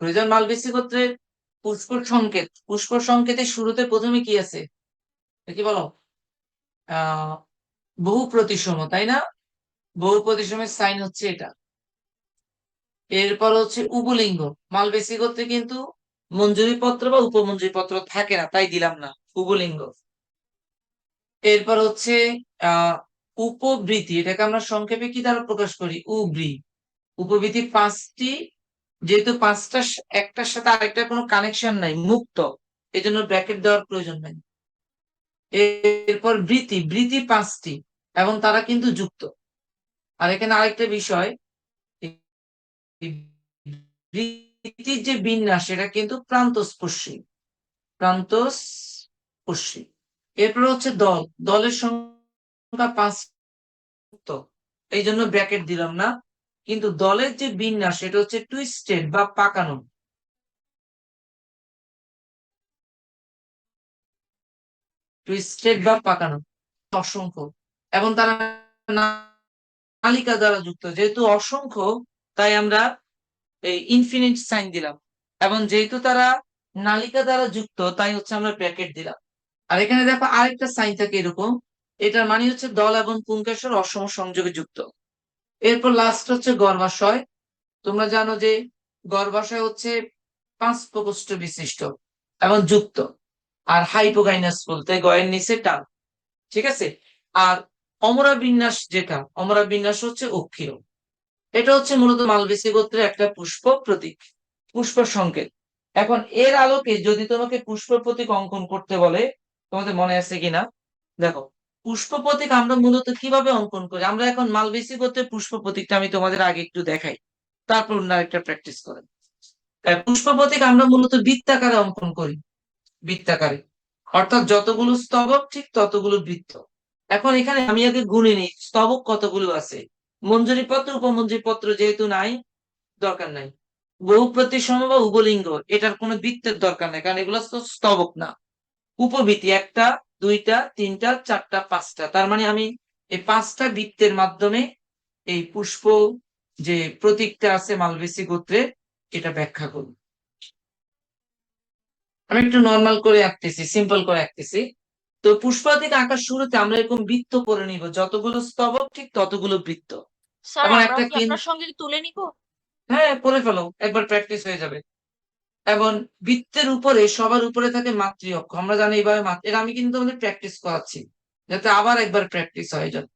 প্রয়োজন মালবেসি গোত্রের পুষ্কর সংকেত, পুষ্কর সংকেতের শুরুতে প্রথমে কি আছে? কি বলো? বহু প্রতিসম, তাই না? বহু প্রতিসমের সাইন হচ্ছে এটা। এরপর হচ্ছে উবলিঙ্গ মালবেসি গোত্রে কিন্তু মঞ্জুরি পত্র বা উপমঞ্জুরি পত্র থাকে না, তাই দিলাম না উবলিঙ্গ এরপর হচ্ছে, আহ, উপবৃত্তি, এটাকে আমরা সংক্ষেপে কি দ্বারা প্রকাশ করি? উব্রি উপবৃত্তি পাঁচটি যেহেতু পাঁচটা একটার সাথে আরেকটার কোনো কানেকশন নাই, মুক্ত এই জন্য ব্র্যাকেট দেওয়ার প্রয়োজন নাই। এরপর বৃত্তি বৃত্তি পাঁচটি, এবং তারা কিন্তু যুক্ত। আর এখানে আরেকটা বিষয় যে বিন্যাস, সেটা কিন্তু প্রান্তস্পর্শী প্রান্তস্পর্শী। এরপর হচ্ছে দল, দলের সংখ্যা পাঁচ এই জন্য ব্র্যাকেট দিলাম না। কিন্তু দলের যে বিন্যাস, সেটা হচ্ছে টুইস্টেড বা পাকানো। টুইস্টেড বা পাকানো, অসংখ্য। এবং তারা নালিকা দ্বারা যুক্ত। যেহেতু অসংখ্য, তাই আমরা এই ইনফিনিট সাইন দিলাম। এবং যেহেতু তারা নালিকা দ্বারা যুক্ত, তাই হচ্ছে আমরা ব্র্যাকেট দিলাম। আর এখানে দেখো আরেকটা সাইন থাকে এরকম। এটার মানে হচ্ছে দল এবং পুঙ্কেশ্বর অসম সংযোগে যুক্ত। এরপর লাস্ট হচ্ছে গর্ভাশয়। তোমরা জানো যে গর্ভাশয় হচ্ছে পাঁচ প্রকোষ্ঠ বিশিষ্ট এবং যুক্ত। আর হাইপোগাইনাস বলতে গয়ের নিচে টান, ঠিক আছে? আর অমরা বিন্যাস যেটা অমরা বিন্যাস হচ্ছে অক্ষীয়। এটা হচ্ছে মূলত মালবেসি গোত্রের একটা পুষ্প প্রতীক, পুষ্প সংকেত। এখন এর আলোকে যদি তোমাকে পুষ্প প্রতীক অঙ্কন করতে বলে, তোমাদের মনে আছে কিনা? দেখো পুষ্প প্রতীক আমরা মূলত কীভাবে অঙ্কন করি? আমরা এখন মালবেসি গোত্রের পুষ্প প্রতীকটা আমি তোমাদের আগে একটু দেখাই। তারপর অন্য একটা প্র্যাকটিস করেন পুষ্প প্রতীক আমরা মূলত বৃত্তাকারে অঙ্কন করি। বৃত্তাকারে। অর্থাৎ যতগুলো স্তবক, ঠিক ততগুলো বৃত্ত। এখন এখানে আমি আগে গুনে নিই, স্তবক কতগুলো আছে? মঞ্জুরি পত্র, উপমঞ্জুরি পত্র যেহেতু নাই, দরকার নাই। বহু প্রতিসম বা উপলিঙ্গ এটার কোনো বৃত্তের দরকার নাই, কারণ এগুলো তো স্তবক না। উপবৃত্তি একটা দুইটা তিনটা চারটা পাঁচটা। তার মানে আমি এই পাঁচটা বৃত্তের মাধ্যমে এই পুষ্প যে প্রতীকটা আছে মালবেসি গোত্রে এটা ব্যাখ্যা করব। আমি একটু নর্মাল করে আঁকতেছি সিম্পল করে আঁকতেছি। তো পুষ্পাদিক আঁকার শুরুতে আমরা এরকম বৃত্ত করে নিব। যতগুলো স্তবক ঠিক ততগুলো বৃত্ত। স্যার আমার একটা কি আপনার সঙ্গে তুলে নিব? হ্যাঁ করে ফেলো। একবার প্র্যাকটিস হয়ে যাবে। এবং বৃত্তের উপরে, সবার উপরে থাকে মাতৃ অক্ষ আমরা জানি এইভাবে এটা আমি কিন্তু আমাদের প্র্যাকটিস করাচ্ছি, যাতে আবার একবার প্র্যাকটিস হয়ে যায়।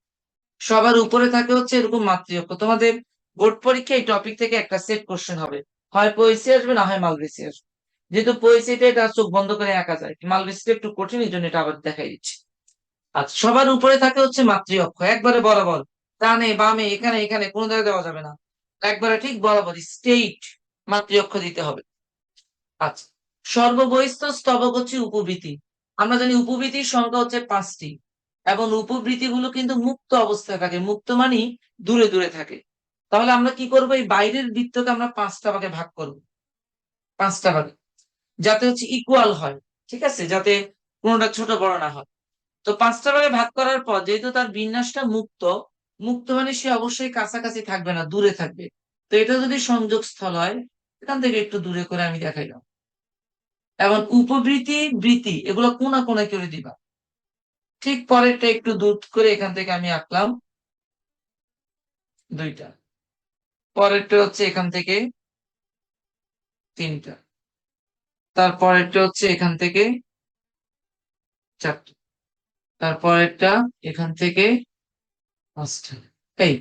সবার উপরে থাকে হচ্ছে এরকম মাতৃ অক্ষ তোমাদের বোর্ড পরীক্ষায় এই টপিক থেকে একটা সেট কোশ্চেন হবে। হয় পয়সি আসবে, না হয় মালবেসি আসবে। যেহেতু পয়সিটা এটা চোখ বন্ধ করে একা যায় মালবেসিটা একটু কঠিন এই জন্য এটা আবার দেখাই দিচ্ছি। আচ্ছা সবার উপরে থাকে হচ্ছে মাতৃ অক্ষ একবারে বরাবর ডানে বামে, এখানে এখানে, কোনো জায়গায় দেওয়া যাবে না। একবারে ঠিক বরাবর স্টেট মাতৃ অক্ষ দিতে হবে। আচ্ছা। স্তবক হচ্ছে উপবৃত্তি। আমরা জানি উপবৃত্তির সংখ্যা হচ্ছে পাঁচটি এবং উপবৃত্তিগুলো কিন্তু মুক্ত অবস্থায় থাকে। মুক্ত মানে দূরে দূরে থাকে। তাহলে আমরা কি করব? এই বাইরের বৃত্তকে আমরা পাঁচটা ভাগে ভাগ করব। পাঁচটা ভাগে। যাতে হচ্ছে ইকুয়াল হয়। ঠিক আছে? যাতে কোনোটা ছোট বড় না হয়। তো পাঁচটা ভাগে ভাগ করার পর যেহেতু তার বিন্যাসটা মুক্ত মুক্ত মানে সে অবশ্যই কাছাকাছি থাকবে না, দূরে থাকবে। তো এটা যদি সংযোগ স্থল হয় এখান থেকে একটু দূরে করে আমি দেখাইলাম এবং উপবৃত্তি, বৃত্তি, এগুলো কোনা কোনায় করে দিবা। ঠিক পরেরটা একটু দূর করে এখান থেকে আমি আঁকলাম দুইটা। পরেরটা হচ্ছে এখান থেকে তিনটা। তারপরেরটা হচ্ছে এখান থেকে চারটা। তারপরেরটা এখান থেকে পাঁচটা। এই,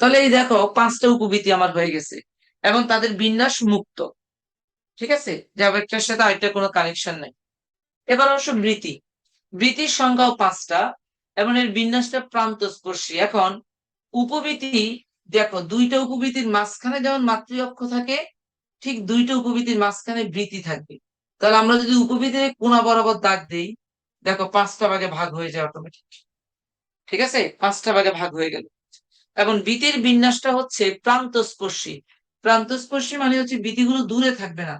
তাহলে এই দেখো, পাঁচটা উপবৃত্তি আমার হয়ে গেছে। এবং তাদের বিন্যাস মুক্ত। ঠিক আছে? যে সাথে আরেকটা কোনো কানেকশন নাই। এবার অবশ্য বৃত্তি। বৃত্তির সংখ্যাও পাঁচটা, এবং এর বিন্যাসটা প্রান্তস্পর্শী। এখন উপবৃত্তি, দেখো, দুইটা উপবৃত্তির মাঝখানে যেমন মাতৃ অক্ষ থাকে, ঠিক দুইটা উপবৃত্তির মাঝখানে বৃত্তি থাকবে। তাহলে আমরা যদি উপবৃত্তির কোনা বরাবর দাগ দিই, দেখো পাঁচটা ভাগে ভাগ হয়ে যায় অটোমেটিক ঠিক আছে? পাঁচটা ভাগে ভাগ হয়ে গেল। এবং বৃত্তির বিন্যাসটা হচ্ছে প্রান্তস্পর্শী। প্রান্তস্পর্শী মানে হচ্ছে বৃত্তিগুলো দূরে থাকবে না।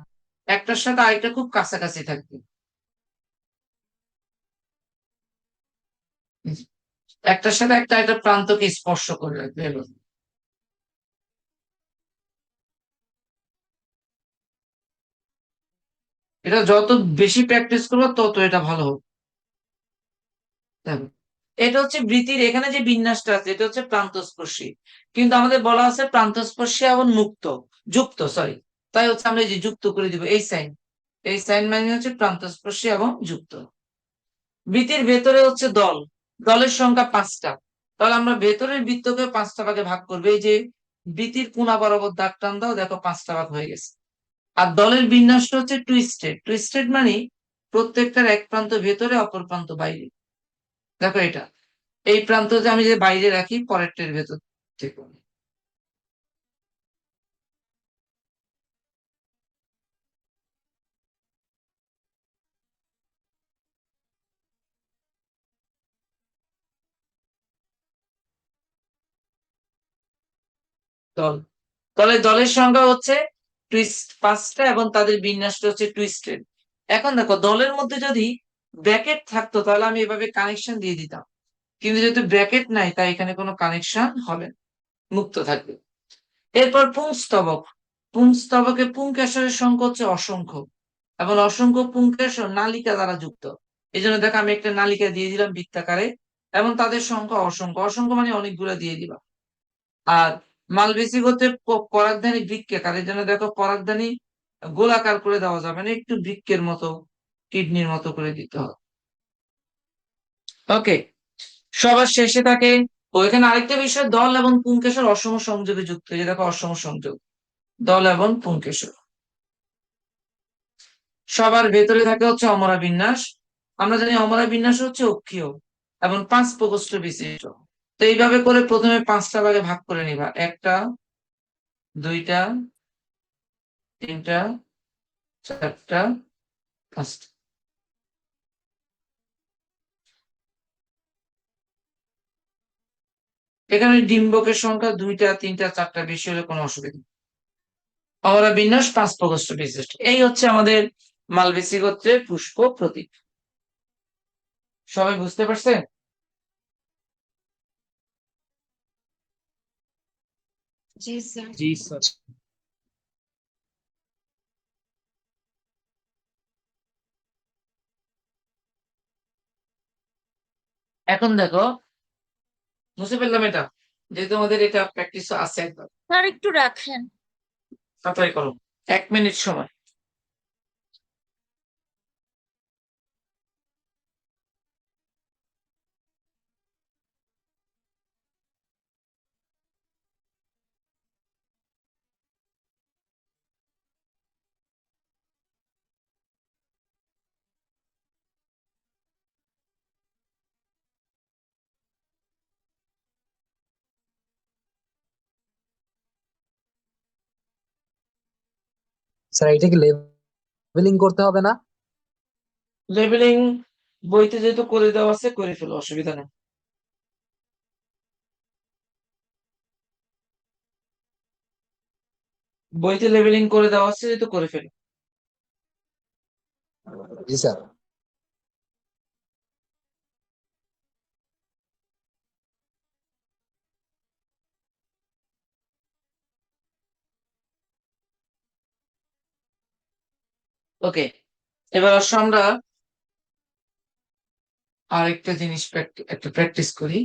একটার সাথে আরেকটা খুব কাছাকাছি থাকবে। একটার সাথে একটা একটা প্রান্তকে স্পর্শ করে রাখবে এটা যত বেশি প্র্যাকটিস করব, তত এটা ভালো হবে। এটা হচ্ছে বৃত্তির, এখানে যে বিন্যাসটা আছে, এটা হচ্ছে প্রান্তস্পর্শী। কিন্তু আমাদের বলা আছে প্রান্তস্পর্শী এবং মুক্ত, যুক্ত সরি তাই হচ্ছে আমরা যে যুক্ত করে দিব, এই সাইন। এই সাইন মানে হচ্ছে প্রান্তস্পর্শী এবং যুক্ত। বৃত্তির ভেতরে হচ্ছে দল। দলের সংখ্যা পাঁচটা। তাহলে আমরা ভেতরের বৃত্তকে পাঁচটা ভাগে ভাগ করব। এই যে বৃত্তির কোনা বরাবর দাগ টান দাও দেখো পাঁচটা ভাগ হয়ে গেছে। আর দলের বিন্যাসটা হচ্ছে টুইস্টেড টুইস্টেড মানে প্রত্যেকটার এক প্রান্ত ভেতরে, অপর প্রান্ত বাইরে। দেখো এটা। এই প্রান্ততে আমি যে বাইরে রাখি, পরেরটার ভেতর থেকে। দল। তাহলে দলের সংখ্যা হচ্ছে টুইস্ট পাঁচটা এবং তাদের বিন্যাসটা হচ্ছে টুইস্টেড এখন দেখো, দলের মধ্যে যদি ব্র্যাকেট থাকতো, তাহলে আমি এভাবে কানেকশন দিয়ে দিতাম। কিন্তু যেহেতু ব্র্যাকেট নাই, তাই এখানে কোনো কানেকশন হবে মুক্ত থাকবে। এরপর পুংস্তবক পুংস্তবকে পুংকেশরের সংখ্যা হচ্ছে অসংখ্য। এবং অসংখ্য পুংকেশর নালিকা দ্বারা যুক্ত। এই জন্য দেখো আমি একটা নালিকা দিয়ে দিলাম বৃত্তাকারে। এবং তাদের সংখ্যা অসংখ্য। অসংখ্য মানে অনেকগুলো দিয়ে দিলাম আর মালবেসি করতে পরাগধানী বৃক্ষাকার এই জন্য দেখো পরাগধানী গোলাকার করে দেওয়া যাবে না, একটু বৃক্ষের মতো। কিডনির মতো করে দিতে হবে। ওকে সবার শেষে থাকে, ও এখানে আরেকটা বিষয়, দল এবং পুংকেশর অসম সংযোগে যুক্ত। এই যে দেখো, অসম সংযোগ। দল এবং পুংকেশর। সবার ভেতরে থাকে হচ্ছে অমরা বিন্যাস। আমরা জানি অমরা বিন্যাস হচ্ছে অক্ষীয় এবং পাঁচ প্রকোষ্ঠ বিশিষ্ট। তো এইভাবে করে প্রথমে পাঁচটা ভাগে ভাগ করে নিবা। একটা, দুইটা, তিনটা, চারটা, পাঁচটা। এখানে ডিম্বকের সংখ্যা দুইটা তিনটা চারটা বেশি হলে কোনো অসুবিধা নেই। আমরা বিন্যাস পাঁচ প্রকোষ্ঠ বিশিষ্ট। এই হচ্ছে আমাদের মালবেসি গোত্রের পুষ্প প্রতীক সবাই বুঝতে পারছেন? জি স্যার। এখন দেখো বুঝতে ফেললাম এটা? যেহেতু আমাদের এটা প্র্যাকটিস আছে একবার। স্যার একটু রাখেন। তাড়াতাড়ি করো। এক মিনিট সময়। স্যার এটা কি লেভেলিং করতে হবে না? লেভেলিং বইতে যেহেতু করে দেওয়া আছে করে ফেলো অসুবিধা নেই। বইতে লেবেলিং করে দেওয়া আছে যেহেতু করে ফেলো। জি স্যার। ওকে, এবার আসো আমরা আরেকটা জিনিস একটা প্র্যাকটিস করি।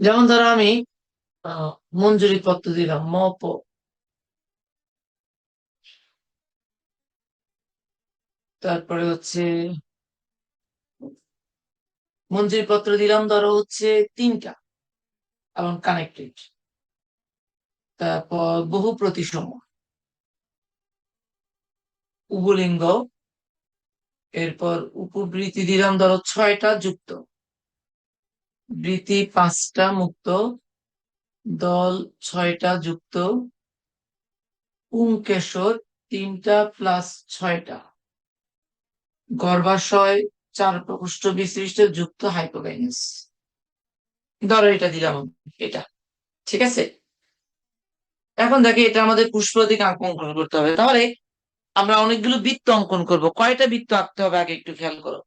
যেমন ধরো আমি মঞ্জুরি পত্র দিলাম মপ তারপরে হচ্ছে মঞ্জুরি পত্র দিলাম ধরো হচ্ছে তিনটা, এবং কানেক্টেড তারপর বহু প্রতিসম উবলিঙ্গ এরপর উপবৃত্তি দিলাম ধরো ছয়টা যুক্ত। বৃত্তি পাঁচটা মুক্ত, দল ছয়টা যুক্ত পুংকেশর তিনটা প্লাস ছয়টা। গর্ভাশয় চার প্রকোষ্ঠ বিশিষ্ট যুক্ত হাইপোগাইনাস ধরো এটা দিলাম এটা। ঠিক আছে? এখন দেখে এটা আমাদের পুষ্পদিক অঙ্কন করতে হবে। তাহলে আমরা অনেকগুলো বৃত্ত অঙ্কন করব। কয়টা বৃত্ত আঁকতে হবে আগে একটু খেয়াল করো।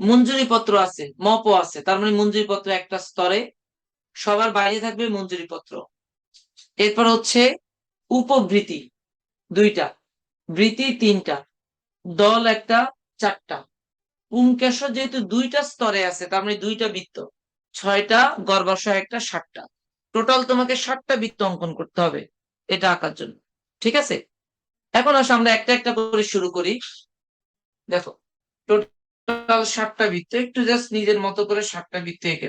মঞ্জুরি পত্র আছে মপ আছে। তার মানে মঞ্জুরি পত্র একটা স্তরে, সবার বাইরে থাকবে মঞ্জুরি পত্র এরপর হচ্ছে উপবৃতি দুইটা। বৃতি তিনটা, দল একটা, চারটা। পুংকেশ যেহেতু দুইটা স্তরে আছে, তার মানে দুইটা বৃত্ত। ছয়টা, গর্ভাশয় একটা ষাটটা টোটাল তোমাকে ষাটটা বৃত্ত অঙ্কন করতে হবে। এটা আঁকার জন্য, ঠিক আছে এখন আসো, আমরা একটা একটা করে শুরু করি দেখো টোটাল ষাটটা বৃত্ত, একটু জাস্ট নিজের মতো করে ষাটটা বৃত্ত এঁকে।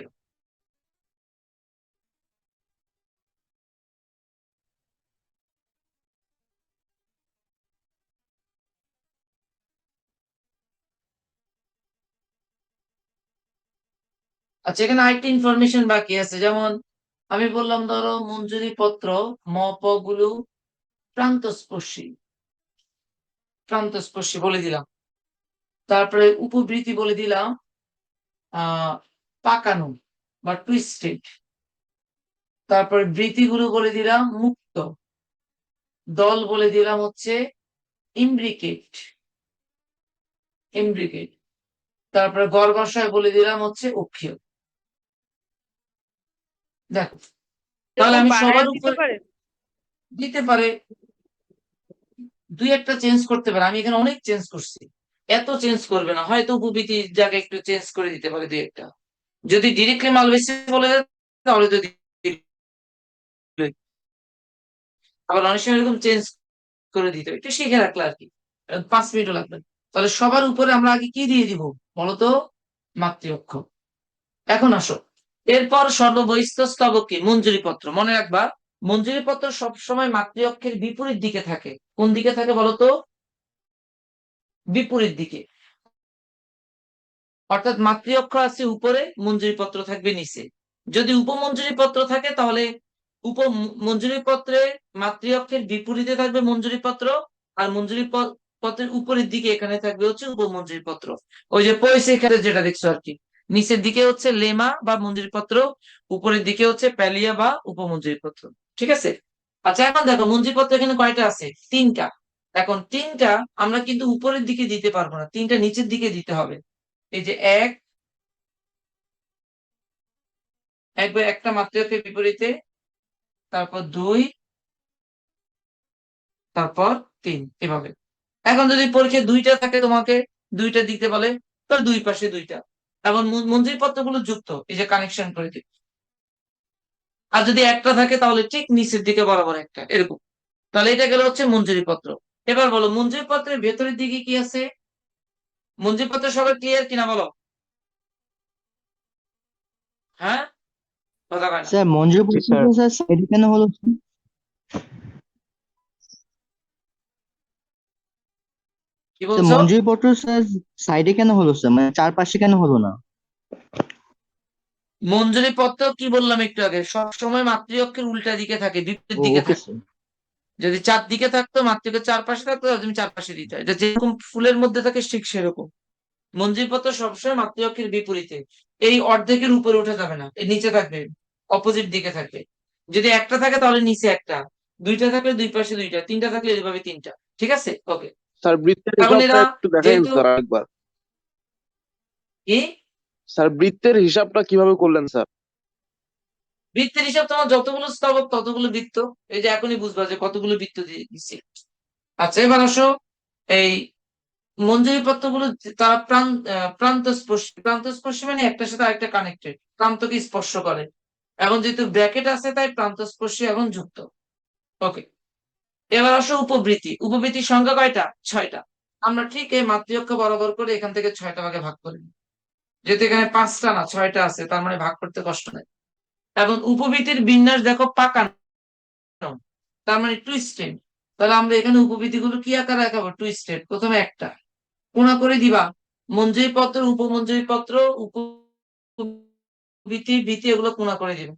আচ্ছা এখানে আরেকটা ইনফরমেশন বাকি আছে, যেমন আমি বললাম, ধরো মঞ্জুরি পত্র মপগুলো প্রান্তস্পর্শী। প্রান্তস্পর্শী বলে দিলাম। তারপরে উপবৃত্তি বলে দিলাম আহ পাকানো বা টুইস্টেড তারপরে বৃত্তিগুলো বলে দিলাম, মুক্ত। দল বলে দিলাম হচ্ছে ইমব্রিকেট ইমব্রিকেট তারপরে গর্ভাশয় বলে দিলাম হচ্ছে অক্ষীয়। দেখো তাহলে আমি সবার উপরে দিতে পারে। দুই একটা চেঞ্জ করতে পারে। আমি এখানে অনেক চেঞ্জ করছি। এত চেঞ্জ করবে না। হয়তো উপবৃত্তির জায়গায় একটু চেঞ্জ করে দিতে পারে দুই একটা। যদি ডিরেক্টলি মাল বেশি বলে তাহলে তো আবার অনেক সময় এরকম চেঞ্জ করে দিতে হবে একটু শিখে রাখলে আর কি। পাঁচ মিনিটও লাগবে। তাহলে সবার উপরে আমরা আগে কি দিয়ে দিব? বলতো মাতৃ অক্ষর এখন আসো। এরপর সর্ববহিষ্ঠ স্তবক মঞ্জুরি পত্র মনে রাখবা মঞ্জুরি পত্র সবসময় মাতৃ অক্ষের বিপরীত দিকে থাকে। কোন দিকে থাকে বলতো? বিপরীত দিকে। অর্থাৎ মাতৃ অক্ষর আছে উপরে মঞ্জুরি পত্র থাকবে নিচে। যদি উপমঞ্জুরি পত্র থাকে, তাহলে উপ মঞ্জুরি পত্রে মাতৃ অক্ষের বিপরীতে থাকবে মঞ্জুরি পত্র আর মঞ্জুরি পত্রের উপরের দিকে এখানে থাকবে হচ্ছে উপমঞ্জুরি পত্র ওই যে পয়সা এখানে যেটা দেখছ আর কি। নিচের দিকে হচ্ছে লেমা বা মঞ্জুরি পত্র, উপরের দিকে হচ্ছে প্যালিয়া বা উপমঞ্জুরি পত্র। ঠিক আছে? আচ্ছা এখন দেখো মঞ্জুরি পত্র এখানে কয়টা আছে? তিনটা। এখন তিনটা আমরা কিন্তু উপরের দিকে দিতে পারব না, তিনটা নিচের দিকে দিতে হবে। এই যে এক একবার একটা মাতৃকের বিপরীতে, তারপর দুই, তারপর তিন, এভাবে। এখন যদি পরীক্ষায় দুইটা থাকে তোমাকে, দুইটা দিতে বলে, তাহলে দুই পাশে দুইটা। এবং মঞ্জুরি পত্রগুলো যুক্ত এই যে কানেকশন করে দিবে আর যদি একটা থাকে তাহলে ঠিক নিচের দিকে বরাবর একটা এরকম। তাহলে এটা গেল হচ্ছে মঞ্জুরি পত্র। এবার বলো মঞ্জুরি পত্রের ভেতরের দিকে কি আছে? মঞ্জুরি পত্র সবাই ক্লিয়ার কিনা বলো? হ্যাঁ? কথা কয় না। Sir Manzoor sir. কেন হলো? কি বলছো? মঞ্জুরি পত্র স্যার সাইডে কেন হলো স্যার মানে চারপাশে কেন হলো না? মঞ্জুরি পত্র কি বললাম একটু আগে? সবসময় মাতৃ অক্ষের উল্টা দিকে থাকে বিপরীত দিকে থাকে। যদি চার দিকে থাকতো মাতৃকের চারপাশে থাকতো তুমি চারপাশে দিতে হয়। যেরকম ফুলের মধ্যে থাকে ঠিক সেরকম। মঞ্জুরি পত্র সবসময় মাতৃ অক্ষের বিপরীতে। এই অর্ধেকের উপরে উঠে যাবে না এর নিচে থাকবে অপোজিট দিকে থাকবে। যদি একটা থাকে তাহলে নিচে একটা। দুইটা থাকলে দুই পাশে দুইটা তিনটা থাকলে এইভাবে তিনটা। ঠিক আছে? ওকে স্যার বৃত্তের হিসাবটা একটু দেখাই স্যার আরেকবার। কি? স্যার বৃত্তের হিসাবটা কীভাবে করলেন স্যার? বৃত্তের হিসাব তোমার যতগুলো স্তবক ততগুলো বৃত্ত। এই যে এখনই বুঝবা যে কতগুলো বৃত্ত দিয়ে আচ্ছা এবার আসো। এই মঞ্জুরি পত্রগুলো তারা প্রান্ত আহ, প্রান্তস্পর্শী। প্রান্তস্পর্শী মানে একটার সাথে আরেকটা কানেক্টেড প্রান্তকে স্পর্শ করে। এখন যেহেতু ব্র্যাকেট আছে তাই প্রান্তস্পর্শী এখন যুক্ত। ওকে এবার আসো উপবৃত্তি। উপবৃত্তির সংখ্যা কয়টা? ছয়টা। আমরা ঠিক এই মাতৃঅক্ষ বরাবর করে এখান থেকে ছয়টা ভাগে ভাগ করে যেহেতু এখানে পাঁচটা না, ছয়টা আছে, তার মানে ভাগ করতে কষ্ট নেই। এবং উপবৃত্তির বিন্যাস দেখো পাকানো তার মানে টুইস্টেড তাহলে আমরা এখানে উপবৃত্তিগুলো কি আকারে রাখাবো টুইস্টেড প্রথমে একটা। কোনা করে দিবা? মঞ্জুরি পত্র উপমঞ্জুরি পত্র উপবৃত্তি, বৃত্তি, এগুলো কোনা করে দিবে?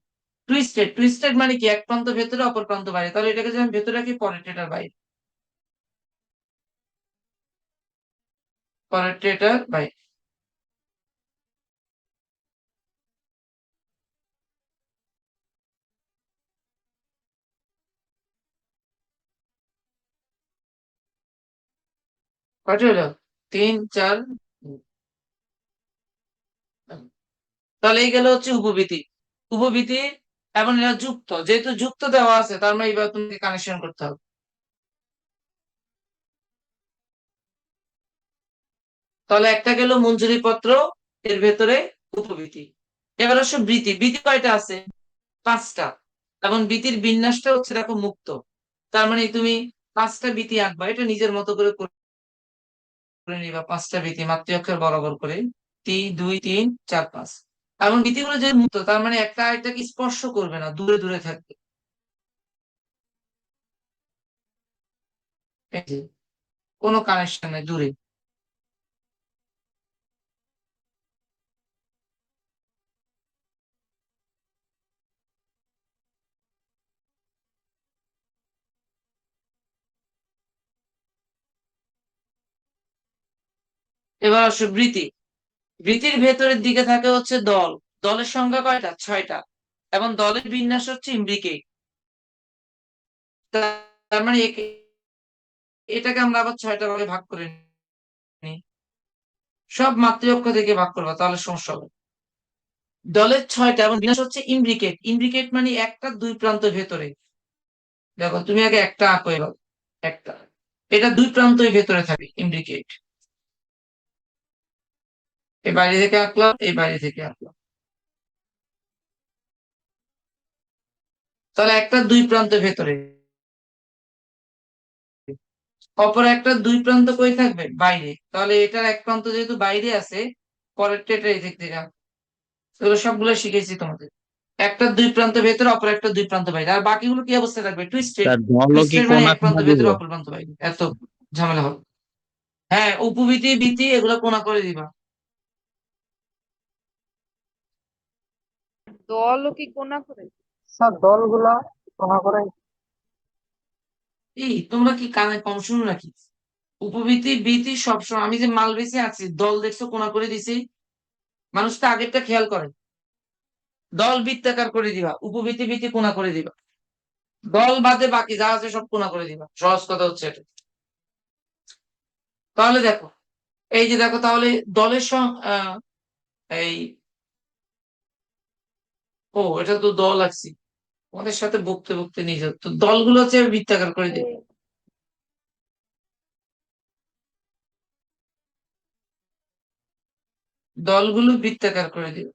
টুইস্টেড টুইস্টেড মানে কি? এক প্রান্ত ভেতরে, অপর প্রান্ত বাইরে। তাহলে এটাকে যদি আমি ভেতরে রাখি পরের এটার বাইরে। পরের এটার বাইরে। তিন, চার তাহলে এই গেল হচ্ছে উপবৃত্তি। উপবৃত্তি এবং এরা যুক্ত। যেহেতু যুক্ত দেওয়া আছে, তার মানে এইবার তোমাকে কানেকশন করতে হবে। তাহলে একটা গেল মঞ্জুরি পত্র, এর ভেতরে উপবৃত্তি। এবার আসো বৃত্তি। বৃত্তি কয়টা আছে? পাঁচটা। এবং বৃত্তির বিন্যাসটা হচ্ছে দেখো মুক্ত। তার মানে তুমি পাঁচটা বৃত্তি আঁকবা। এটা নিজের মতো করে করে নিবা। পাঁচটা বৃত্তি মাতৃঅক্ষর বরাবর করে। তিন, দুই, তিন, চার, পাঁচ। এবং বৃত্তিগুলো যে মুক্ত, তার মানে একটা আরেকটাকে স্পর্শ করবে না, দূরে দূরে থাকবে। কোনো কানেকশন নেই দূরে। এবার আসো বৃত্তি। বৃত্তির ভেতরের দিকে থাকে হচ্ছে দল। দলের সংখ্যা কয়টা? ছয়টা। এবং দলের বিন্যাস হচ্ছে ইমব্রিকেট তার মানে এটাকে আমরা আবার ছয়টা ভাগে ভাগ করে সব মাতৃঅক্ষ থেকে ভাগ করব, তাহলে সমস্যা হবে। দলের ছয়টা এবং বিন্যাস হচ্ছে ইমব্রিকেট ইমব্রিকেট মানে একটা দুই প্রান্ত ভেতরে। দেখো, তুমি আগে একটা আঁকো এবার। একটা। এটা দুই প্রান্তই ভেতরে থাকে ইমব্রিকেট এই বাইরে থেকে আঁকলাম এই বাইরে থেকে আঁকলাম তাহলে একটা দুই প্রান্ত ভেতরে। অপর একটা দুই প্রান্ত কই থাকবে? বাইরে। তাহলে এটার এক প্রান্ত যেহেতু বাইরে আছে পরেরটা এটা এই দিক থেকে। এগুলো সবগুলো শিখেছি তোমাদের। একটা দুই প্রান্ত ভেতরে অপর একটা দুই প্রান্ত বাইরে। আর বাকিগুলো কি অবস্থা থাকবে? টুইস্টেড মানে এক প্রান্ত ভেতরে অপর প্রান্ত বাইরে। এত ঝামেলা হবে। হ্যাঁ উপবৃত্তি বৃত্তি এগুলো কোনা করে দিবা। দলও কি কোনা করে? স্যার দলগুলা কোনা করে। এই তোমরা কি কানে কম শুনো নাকি? উপবৃত্তি বৃত্তি সবসময় আমি যে মাল বেশি আছি দল দেখছ কোনা করে দিছি। মানুষ তো আগেরটা খেয়াল করে। দল বৃত্তাকার করে দিবা উপবৃত্তি বৃত্তি কোনা করে দিবা। দল বাদে বাকি যা আছে সব কোনা করে দিবা। সহজ কথা হচ্ছে এটা। তাহলে দেখো এই যে দেখো তাহলে দলের সং এই ও, এটা তো দল আছি। ওদের সাথে বকতে বকতে নিয়ে যাও। তো দলগুলো হচ্ছে বৃত্তাকার করে দিবে। দলগুলো বৃত্তাকার করে দিবে।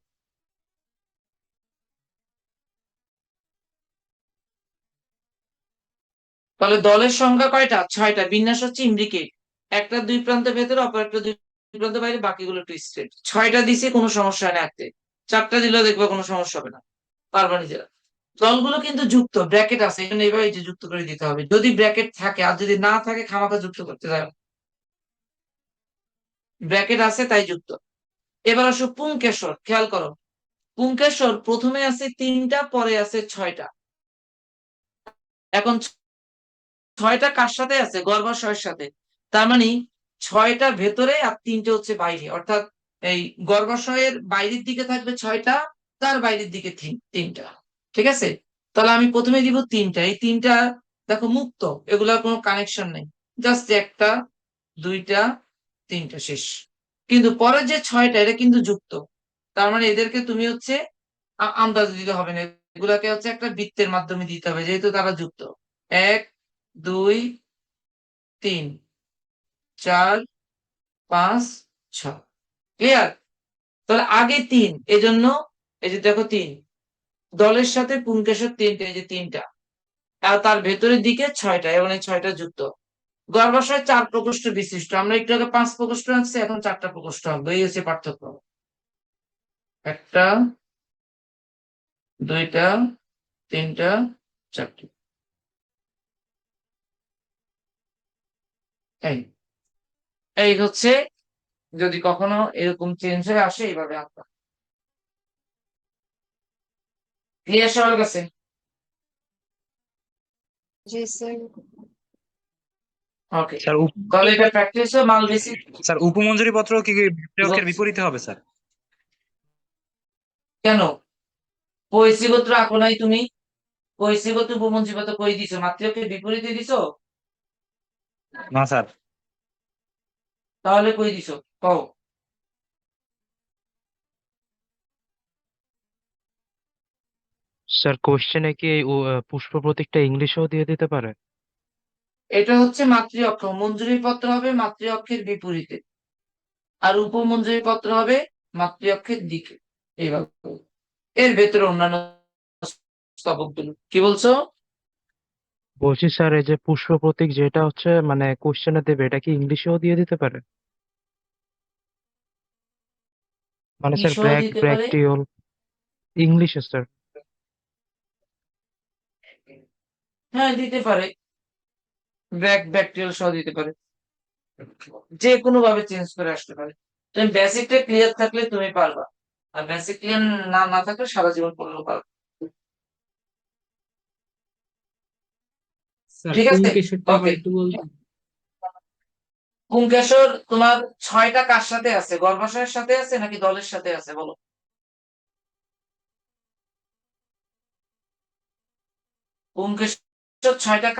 তাহলে দলের সংখ্যা কয়টা? ছয়টা। বিন্যাস হচ্ছে ইমব্রিকেট একটা দুই প্রান্তের ভেতরে, অপর একটা দুই প্রান্ত বাইরে, বাকিগুলো টুইস্টেড ছয়টা দিছে, কোনো সমস্যা না আঁকতে চারটা দিলেও দেখবে কোনো সমস্যা হবে না, পারবা নিজেরা। দলগুলো কিন্তু যুক্ত, ব্র্যাকেট আছে এখানে এইভাবে যে যুক্ত করে দিতে হবে। যদি ব্র্যাকেট থাকে, আর যদি না থাকে, খামাখা যুক্ত করতে যাবে ব্র্যাকেট আছে, তাই যুক্ত। এবার আসো পুংকেশর, খেয়াল করো। পুংকেশর প্রথমে আছে তিনটা, পরে আছে ছয়টা। এখন ছয়টা কার সাথে আছে? গর্ভাশয়ের সাথে। তার মানে ছয়টা ভেতরে আর তিনটে হচ্ছে বাইরে। অর্থাৎ এই গর্ভাশয়ের বাইরের দিকে থাকবে ছয়টা, তার বাইরের দিকে তিন- তিনটা। ঠিক আছে? তাহলে আমি প্রথমে দিব তিনটা। এই তিনটা দেখো মুক্ত, এগুলার কোনো কানেকশন নেই। জাস্ট একটা, দুইটা, তিনটা, শেষ। কিন্তু পরের যে ছয়টা, এটা কিন্তু যুক্ত। তার মানে এদেরকে তুমি হচ্ছে আন্দাজ দিতে হবে না। এগুলাকে হচ্ছে একটা বৃত্তের মাধ্যমে দিতে হবে, যেহেতু তারা যুক্ত। এক, দুই, তিন, চার, পাঁচ, ছয়। ক্লিয়ার তাহলে আগে তিন, এজন্য এই যে দেখো তিন, দলের সাথে পুঙ্কেশ্বর তিনটা, এই যে তিনটা তার ভেতরের দিকে ছয়টা এবং এই ছয়টা যুক্ত। গর্ভাশয় চার প্রকোষ্ঠ বিশিষ্ট, আমরা একটু আগে পাঁচ প্রকোষ্ঠ আনছি, এখন চারটা প্রকোষ্ঠ হবে এই হচ্ছে পার্থক্য। একটা, দুইটা, তিনটা, চারটে। এই এই হচ্ছে যদি কখনো এরকম চেঞ্জ হয়ে আসে এইভাবে আঁকবা ক্লিয়ার সবার কাছে? ওকে তাহলে এটা প্র্যাকটিস মাল বেশি। স্যার উপমঞ্জুরি পত্র কি কি বিপরীতে হবে স্যার? কেন? আঁকো নাই তুমি। কই দিছো? মাতৃকে বিপরীতে দিছো? না স্যার। তাহলে কই দিছো? কও। স্যার কোশ্চেনে কি এই পুষ্প প্রতীকটা ইংলিশেও দিয়ে দিতে পারে? এটা হচ্ছে মাতৃ অক্ষ। মঞ্জুরি পত্র হবে মাতৃ অক্ষের বিপরীতে। আর উপমঞ্জুরি পত্র হবে মাতৃ অক্ষের দিকে। এইভাবে এর ভেতরে অন্যান্য স্তবকগুলো। কি বলছো? বলছি স্যার এই যে পুষ্প প্রতীক যেটা হচ্ছে মানে কোশ্চেনে দেবে এটা কি ইংলিশেও দিয়ে দিতে পারে? মানে স্যার কিসেও ব্র্যাক দিতে পারে? ব্র্যাকটিওল ইংলিশে স্যার হ্যাঁ দিতে পারে। ব্যাক ব্যাকটেরিয়াল সহ দিতে পারে। যে কোনো ভাবে চেঞ্জ করে আসতে পারে। তুমি বেসিকটা ক্লিয়ার থাকলে তুমি পারবা। আর বেসিক ক্লিয়ার না না থাকলে সারা জীবন পড়লেও পারবে। ঠিক আছে? ওকে পুঙ্কেশ্বর তোমার ছয়টা কার সাথে আছে? গর্ভাশয়ের সাথে আছে নাকি দলের সাথে আছে? বলো। পুঙ্কেশ্বর ছয়টা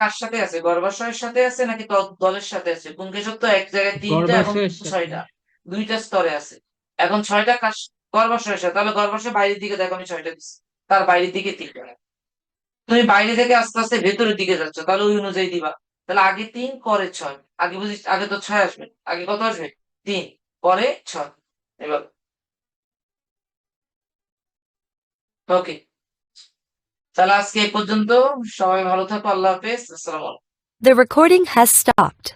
কার সাথে আছে? গর্ভাশয়ের সাথে আছে নাকি দলের সাথে আছে? পুঙ্কেশ্বর তো এক জায়গায় তিনটা এবং ছয়টা। দুইটা স্তরে আছে। এখন ছয়টা কাশ গর্ভাশয়ের সাথে। তাহলে গর্ভাশয় বাইরের দিকে দেখো আমি ছয়টা দিচ্ছি তার বাইরের দিকে তিনটা। তুমি বাইরে থেকে আস্তে আস্তে ভেতরের দিকে যাচ্ছ। তাহলে ওই অনুযায়ী দিবা। তাহলে আগে তিন করে ছয়। আগে বুঝিস, আগে তো ছয় আসবে, আগে কত আসবে? তিন, পরে ছয়, এবার ওকে তাহলে আজকে এই পর্যন্ত, সবাই ভালো থাকো, আল্লাহ হাফেজ, আসসালাম The recording has stopped.